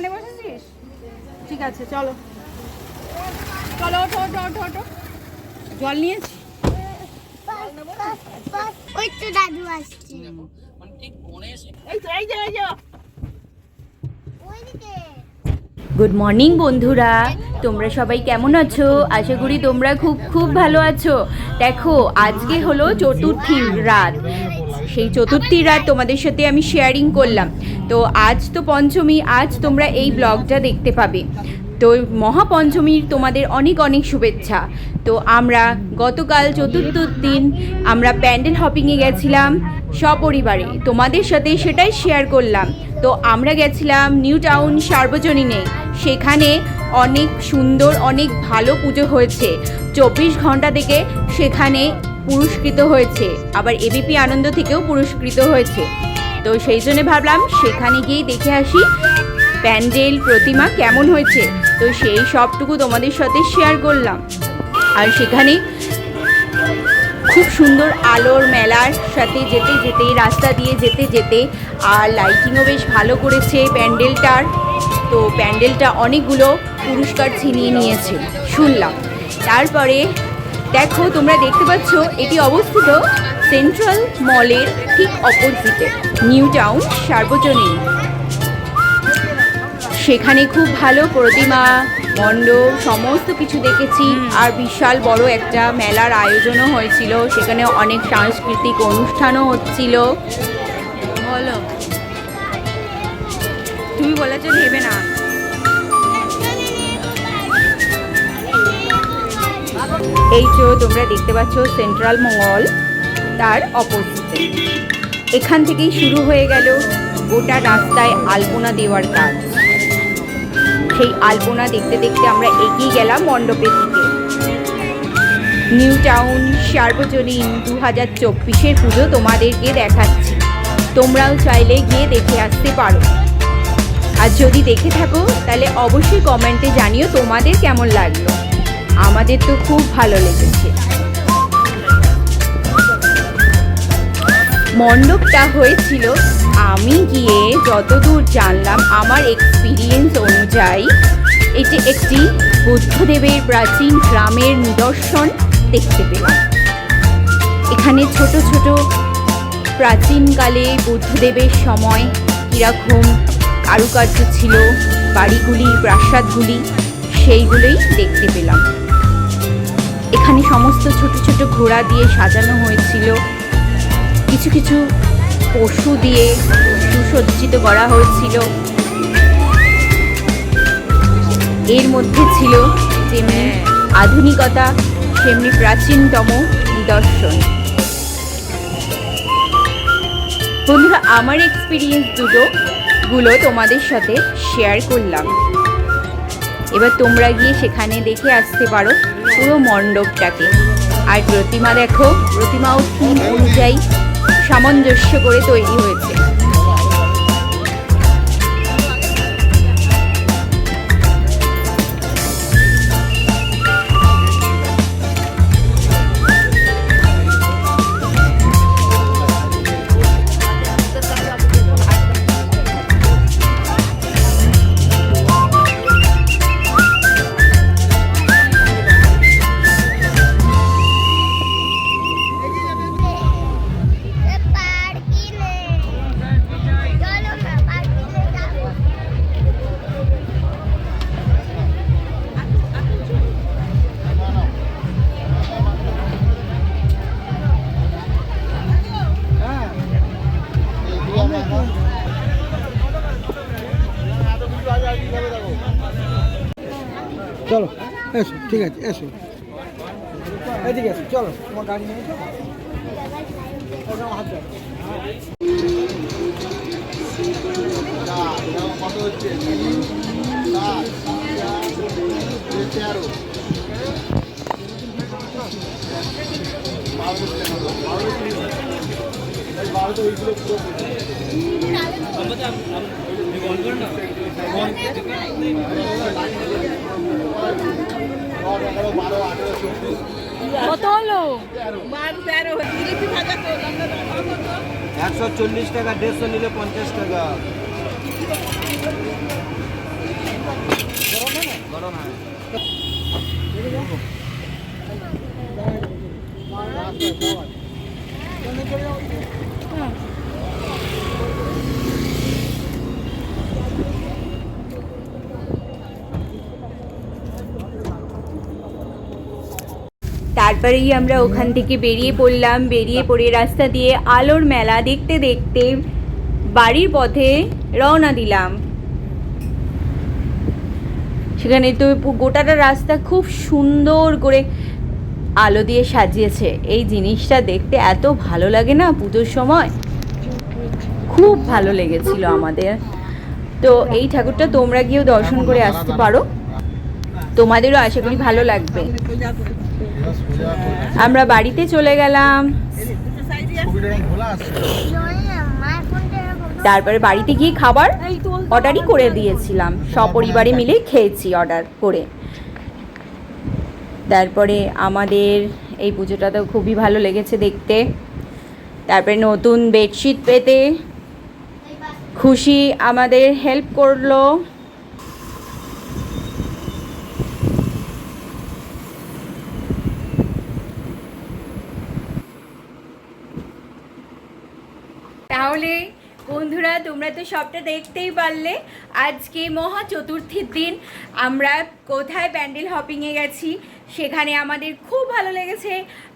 এখানে বসেছিস? ঠিক আছে চলো। চলো ওঠো ওঠো ওঠো ওঠো। জল নিয়েছি? ওই তো দাদু আসছে। এই তো এই যে এই যে। ওইদিকে। গুড মর্নিং বন্ধুরা। তোমরা সবাই কেমন আছো? আশা করি তোমরা খুব খুব ভালো আছো। দেখো আজকে হলো চতুর্থীর রাত। সেই চতুর্থীর রাত তোমাদের সাথে আমি শেয়ারিং করলাম। তো আজ তো পঞ্চমী, আজ তোমরা এই ব্লগটা দেখতে পাবে। তো মহাপঞ্চমীর তোমাদের অনেক অনেক শুভেচ্ছা। তো আমরা গতকাল চতুর্থ দিন আমরা প্যান্ডেল হপিংয়ে গেছিলাম সপরিবারে। তোমাদের সাথে সেটাই শেয়ার করলাম। তো আমরা গেছিলাম নিউ টাউন সার্বজনীনে। সেখানে অনেক সুন্দর, অনেক ভালো পুজো হয়েছে। চব্বিশ ঘণ্টা থেকে সেখানে পুরস্কৃত হয়েছে। আবার এবিপি আনন্দ থেকেও পুরস্কৃত হয়েছে। তো সেই জন্য ভাবলাম সেখানে গিয়েই দেখে আসি। প্যান্ডেল প্রতিমা কেমন হয়েছে? তো সেই সবটুকু তোমাদের সাথে শেয়ার করলাম। আর সেখানে খুব সুন্দর আলোর মেলার সাথে যেতে যেতে, রাস্তা দিয়ে যেতে যেতে, আর লাইটিংও বেশ ভালো করেছে প্যান্ডেলটার। তো প্যান্ডেলটা অনেকগুলো পুরস্কার ছিনিয়ে নিয়েছে। শুনলাম। তারপরে দেখো তোমরা দেখতে পাচ্ছ এটি অবস্থিত সেন্ট্রাল মলের ঠিক অপোজিটে নিউ টাউন সার্বজনীন। সেখানে খুব ভালো প্রতিমা মণ্ডপ সমস্ত কিছু দেখেছি। আর বিশাল বড় একটা মেলার আয়োজনও হয়েছিল। সেখানে অনেক সাংস্কৃতিক অনুষ্ঠানও হচ্ছিল। বলো। তুমি বলেছ নেবে না। এই যে তোমরা দেখতে পাচ্ছ সেন্ট্রাল মল, তার অপোজিটে। এখান থেকেই শুরু হয়ে গেল গোটা রাস্তায় আলপনা দেওয়ার কাজ। সেই আলপনা দেখতে দেখতে আমরা এগিয়ে গেলাম মণ্ডপের দিকে। নিউ টাউন, সার্বজনীন দু হাজার চব্বিশের পুজো তোমাদেরকে দেখাচ্ছি। তোমরাও চাইলে গিয়ে দেখে আসতে পারো। আর যদি দেখে থাকো, তাহলে অবশ্যই কমেন্টে জানিও তোমাদের কেমন লাগল। আমাদের তো খুব ভালো লেগেছে। মণ্ডপটা হয়েছিল, আমি গিয়ে যতদূর জানলাম আমার এক্সপিরিয়েন্স অনুযায়ী, এটি একটি বুদ্ধদেবের প্রাচীন গ্রামের নিদর্শন দেখতে পেলাম। এখানে ছোট ছোট প্রাচীনকালে বুদ্ধদেবের সময় কীরকম কারুকার্য ছিল বাড়িগুলি প্রাসাদগুলি সেইগুলোই দেখতে পেলাম। এখানে সমস্ত ছোট ছোট ঘোড়া দিয়ে সাজানো হয়েছিল। কিছু কিছু পশু দিয়ে সুসজ্জিত করা হয়েছিল। এর মধ্যে ছিল যেমনি আধুনিকতা তেমনি প্রাচীনতম নিদর্শন। বন্ধুরা আমার এক্সপিরিয়েন্স দুটো গুলো তোমাদের সাথে শেয়ার করলাম। এবার তোমরা গিয়ে সেখানে দেখে আসতে পারো পুরো মণ্ডপটাকে। আর প্রতিমা দেখো, প্রতিমাও থিম অনুযায়ী সামঞ্জস্য করে তৈরি হয়েছে। চলো এসো ঠিক আছে এসো এদিকে এসো চলো তোমার গাড়ি নিয়ে একদম হাত ধরো। একশো চল্লিশ টাকা দেড়শো নিলে পঞ্চাশ টাকা। গরম হয়। তারপরেই আমরা ওখান থেকে বেরিয়ে পড়লাম। বেরিয়ে পড়ে রাস্তা দিয়ে আলোর মেলা দেখতে দেখতে বাড়ির পথে রওনা দিলাম। সেখানে তো গোটাটা রাস্তা খুব সুন্দর করে আলো দিয়ে সাজিয়েছে। এই জিনিসটা দেখতে এত ভালো লাগে না পুজোর সময়? খুব ভালো লেগেছিল আমাদের। তো এই ঠাকুরটা তোমরা গিয়েও দর্শন করে আসতে পারো। তোমাদেরও আশা করি ভালো লাগবে। আমরা বাড়িতে চলে গেলাম। তারপরে বাড়িতে গিয়ে খাবার অর্ডারই করে দিয়েছিলাম। সপরিবারে মিলে খেয়েছি অর্ডার করে। তারপরে আমাদের এই পুজোটা তো খুবই ভালো লেগেছে দেখতে। তারপরে নতুন বেডশিট পেতে খুশি আমাদের হেল্প করল তাহলে বন্ধুরা, তোমরা তো সবটা দেখতেই পারলে। আজকে মহা চতুর্থীর দিন। আমরা কোথায় প্যান্ডেল হপিংয়ে গেছি, সেখানে আমাদের খুব ভালো লেগেছে।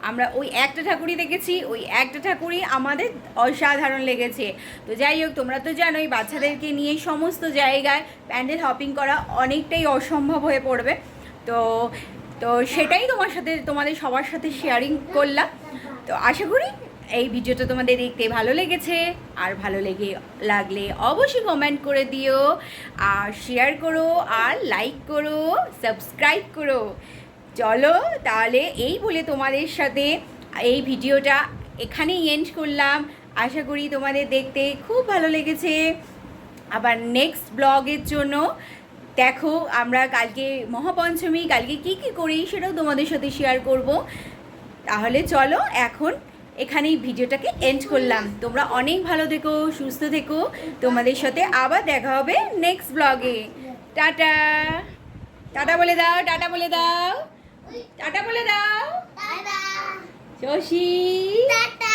আমরা ওই একটা ঠাকুরই দেখেছি, ওই একটা ঠাকুরই আমাদের অসাধারণ লেগেছে। তো যাই হোক, তোমরা তো জানোই, বাচ্চাদেরকে নিয়ে সমস্ত জায়গায় প্যান্ডেল হপিং করা অনেকটাই অসম্ভব হয়ে পড়বে। তো তো সেটাই তোমার সাথে, তোমাদের সবার সাথে শেয়ারিং করলাম। তো আশা করি এই ভিডিওটা তোমাদের দেখতে ভালো লেগেছে, আর ভালো লেগে, লাগলে অবশ্যই কমেন্ট করে দিও, আর শেয়ার করো, আর লাইক করো সাবস্ক্রাইব করো। চলো তাহলে এই বলে তোমাদের সাথে এই ভিডিওটা এখানেই এন্ড করলাম। আশা করি তোমাদের দেখতে খুব ভালো লেগেছে। আবার নেক্সট ব্লগের জন্য দেখো আমরা কালকে মহাপঞ্চমী, কালকে কি কি করি সেটাও তোমাদের সাথে শেয়ার করব। তাহলে চলো এখন এখানেই ভিডিওটাকে এন্ড করলাম। তোমরা অনেক ভালো থেকো সুস্থ থেকো। তোমাদের সাথে আবার দেখা হবে নেক্সট ব্লগে টাটা। টাটা বলে দাও টাটা বলে দাও। টাটা বলে দাও। শশী। টাটা।